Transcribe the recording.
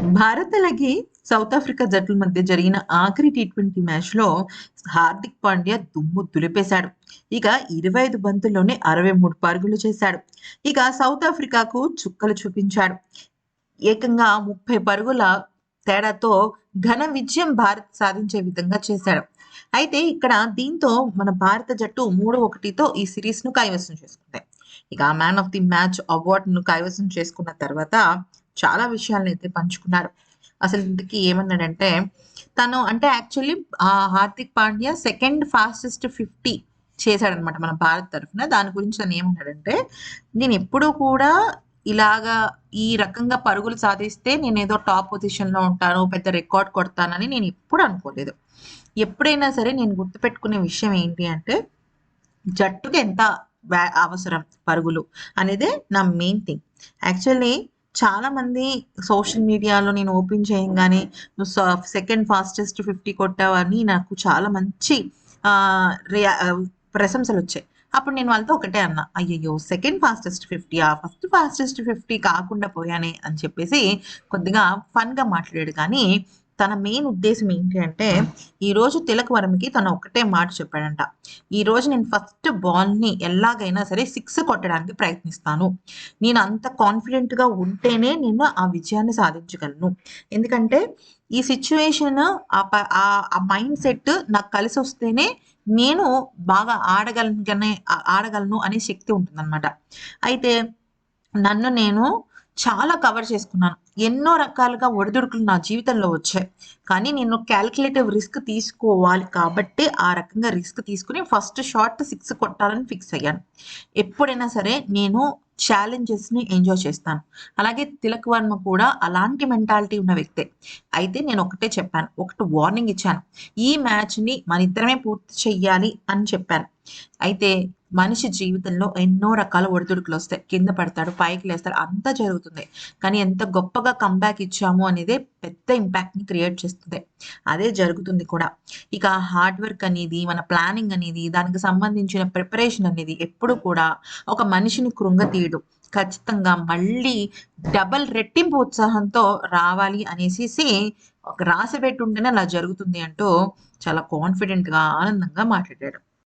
భారత్ అలాగే south Africa జట్ల మధ్య జరిగిన ఆఖరి టీ ట్వంటీ మ్యాచ్లో హార్దిక్ పాండ్యా దుమ్ము దులిపేశాడు. ఇక ఇరవై ఐదు బంతుల్లోనే అరవై మూడు పరుగులు చేశాడు. ఇక సౌత్ ఆఫ్రికాకు చుక్కలు చూపించాడు. ఏకంగా ముప్పై పరుగుల తేడాతో ఘన విజయం భారత్ సాధించే విధంగా చేశాడు. అయితే ఇక్కడ దీంతో మన భారత జట్టు మూడు ఒకటితో ఈ సిరీస్ను కైవసం చేసుకుంది. ఇక మ్యాన్ ఆఫ్ ది మ్యాచ్ అవార్డును కైవసం చేసుకున్న తర్వాత చాలా విషయాలను అయితే పంచుకున్నారు. అసలు ఇంతకీ ఏమన్నాడంటే తను అంటే actually Hardik Pandya second fastest fifty చేశాడనమాట మన భారత్ తరఫున. దాని గురించి తను ఏమన్నాడంటే నేను ఎప్పుడూ కూడా ఇలాగా ఈ రకంగా పరుగులు సాధిస్తే నేను ఏదో టాప్ పొజిషన్లో ఉంటాను పెద్ద రికార్డ్ కొడతానని నేను ఎప్పుడు అనుకోలేదు. ఎప్పుడైనా సరే నేను గుర్తుపెట్టుకునే విషయం ఏంటి అంటే జట్టుకు ఎంత అవసరం పరుగులు అనేదే నా మెయిన్ థింగ్. యాక్చువల్లీ చాలా మంది సోషల్ మీడియాలో నేను ఓపెన్ చేయంగానే నువ్వు సెకండ్ ఫాస్టెస్ట్ ఫిఫ్టీ కొట్టావని నాకు చాలా మంచి రియా ప్రశంసలు వచ్చాయి. అప్పుడు నేను వాళ్ళతో ఒకటే అన్నా అయ్యయ్యో సెకండ్ ఫాస్టెస్ట్ ఫిఫ్టీ ఆ? ఫస్ట్ ఫాస్టెస్ట్ ఫిఫ్టీ కాకుండా పోయానే? అని చెప్పేసి కొద్దిగా ఫన్గా మాట్లాడాడు. కానీ తన మెయిన్ ఉద్దేశం ఏంటి అంటే ఈరోజు తిలకవరంకి తను ఒకటే మాట చెప్పాడంట. ఈరోజు నేను ఫస్ట్ బాల్ని ఎలాగైనా సరే సిక్స్ కొట్టడానికి ప్రయత్నిస్తాను. నేను అంత కాన్ఫిడెంట్గా ఉంటేనే నేను ఆ విజయాన్ని సాధించగలను. ఎందుకంటే ఈ సిచ్యువేషన్ ఆ ప- ఆ- ఆ మైండ్ సెట్ నాకు కలిసి వస్తేనే నేను బాగా ఆడగలనే ఆడగలను అనే శక్తి ఉంటుందన్నమాట. అయితే నన్ను నేను చాలా కవర్ చేసుకున్నాను. ఎన్నో రకాలుగా ఒడిదుడుకులు నా జీవితంలో వచ్చాయి. కానీ నేను క్యాలిక్యులేటివ్ రిస్క్ తీసుకోవాలి కాబట్టి ఆ రకంగా రిస్క్ తీసుకుని ఫస్ట్ షార్ట్ సిక్స్ కొట్టాలని ఫిక్స్ అయ్యాను. ఎప్పుడైనా సరే నేను ఛాలెంజెస్ని ఎంజాయ్ చేస్తాను. అలాగే తిలక్ వర్మ కూడా అలాంటి మెంటాలిటీ ఉన్న వ్యక్తే. అయితే నేను ఒకటే చెప్పాను ఒకటి వార్నింగ్ ఇచ్చాను. ఈ మ్యాచ్ని మన ఇద్దరమే పూర్తి చెయ్యాలి అని చెప్పాను. అయితే మనిషి జీవితంలో ఎన్నో రకాల ఒడిదుడుకులు వస్తాయి. కింద పడతాడు పైకి లేస్తాడు అంతా జరుగుతుంది. కానీ ఎంత గొప్పగా కంబ్యాక్ ఇచ్చాము అనేది పెద్ద ఇంపాక్ట్ని క్రియేట్ చేస్తుంది. అదే జరుగుతుంది కూడా. ఇక హార్డ్ వర్క్ అనేది మన ప్లానింగ్ అనేది దానికి సంబంధించిన ప్రిపరేషన్ అనేది ఎప్పుడు కూడా ఒక మనిషిని కృంగతీయడు ఖచ్చితంగా మళ్ళీ డబల్ రెట్టింపు ఉత్సాహంతో రావాలి అనేసి ఒక రాసి పెట్టుంటేనే అలా జరుగుతుంది అంటూ చాలా కాన్ఫిడెంట్గా ఆనందంగా మాట్లాడాడు